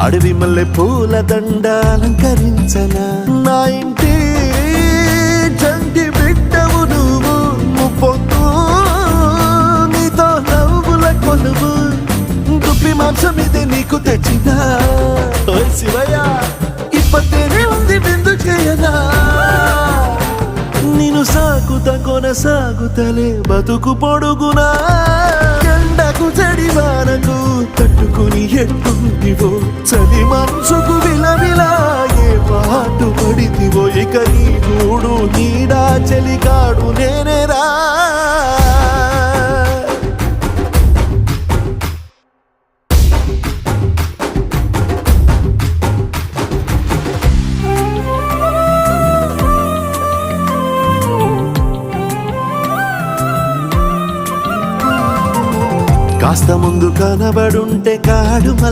అడవి మల్లె పూల దండ అలంకరించన. నా ఇంటి చంటి బిడ్డవు నువ్వు. ముప్పొద్దు నీతో నవ్వుల కొలువు. దుప్పి మాంసం ఇది నీకు తెచ్చినా. శివయ్య ఇప్పటినే ఉంది బిందు చేయనా? నేను సాగుత కొనసాగుతలే బతుకు పొడుగునా? చెడి తట్టుకుని ఎట్టుంటివో చలి మనసుకు విలవిలా ఏ పాటు పడితివో ఇక నీ గూడు నీడా చలికాడు నేనే కాస్త ముందు కనబడుంటే కాడు మల్ల